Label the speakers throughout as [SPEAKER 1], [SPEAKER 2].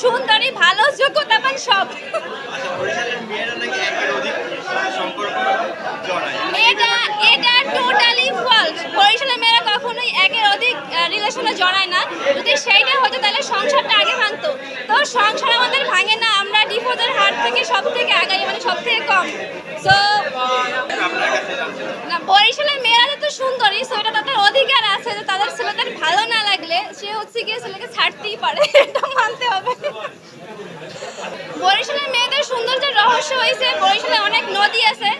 [SPEAKER 1] সুন্দরী, ভালো সব।
[SPEAKER 2] অধিক সম্পর্ক জড়ায়
[SPEAKER 1] এটা এটা টোটালি ফলস বরিশালের মেয়েরা কখনোই একের অধিক রিলেশনে জড়ায় না। যদি সেইটা হতো, তাহলে সংসারটা আগে ভাঙতো। তো সংসার আমাদের ভাঙে না, আমরা ডিভোর্সের হার থেকে সব থেকে আগাই মানে সব থেকে কম। সো। না বরিশালের মেয়েরা যত সুন্দরী সো এটা তাদের অধিকার আছে যে তাদের ছেলেদের ভালো না লাগলে সে হচ্ছে গিয়ে ছেলেকে ছাড়তেই পারে এটা মানতে হবে বরিশালের মেয়েদের সৌন্দর্যের রহস্য হয়েছে বরিশালে অনেক নদী আছে,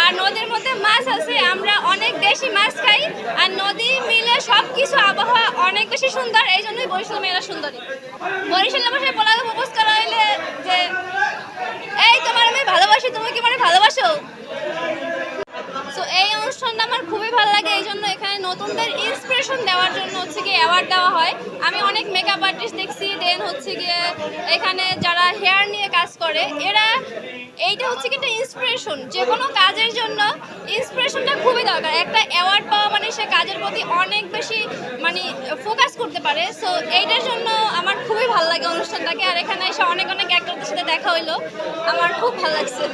[SPEAKER 1] আর নদীর মধ্যে মাছ আছে, আমরা অনেক বেশি মাছ খাই, আর নদী মিলে সব কিছু আবহাওয়া অনেক বেশি সুন্দর, এই জন্যই বরিশালের মেয়েরা সুন্দরী। বরিশালের ভাষায় বলাকে প্রপোজ করা হইলে যে, এই তোমার আমি ভালোবাসি, তুমি কি মানে ভালোবাসো? তো এই অনুষ্ঠানটা আমার খুবই ভালো লাগে, এই জন্য এখানে নতুনদের ইন্সপিরেশন দেওয়ার জন্য হচ্ছে গিয়ে অ্যাওয়ার্ড দেওয়া হয়। আমি অনেক মেকআপ আর্টিস্ট দেখছি দেন হচ্ছে গিয়ে এখানে যারা হেয়ার নিয়ে কাজ করে, এরা এইটা হচ্ছে কি একটা ইন্সপিরেশন যে কোনো কাজের জন্য ইন্সপিরেশনটা খুবই দরকার। একটা অ্যাওয়ার্ড পাওয়া মানে সে কাজের প্রতি অনেক বেশি মানে ফোকাস করতে পারে। সো এইটার জন্য আমার খুবই ভালো লাগে অনুষ্ঠানটাকে। আর এখানে এসে অনেক অনেক অ্যাক্টরদের সাথে দেখা হইল। আমার খুব ভালো লাগছে।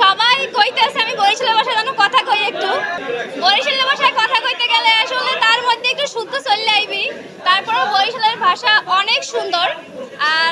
[SPEAKER 1] সবাই কইতেছে, আমি বরিশালের ভাষায় যেন কথা কই একটু। বরিশালের ভাষায় কথা কইতে গেলে আসলে তার মধ্যে একটু শুদ্ধ চললে আইবি। তারপরেও বরিশালের ভাষা অনেক সুন্দর।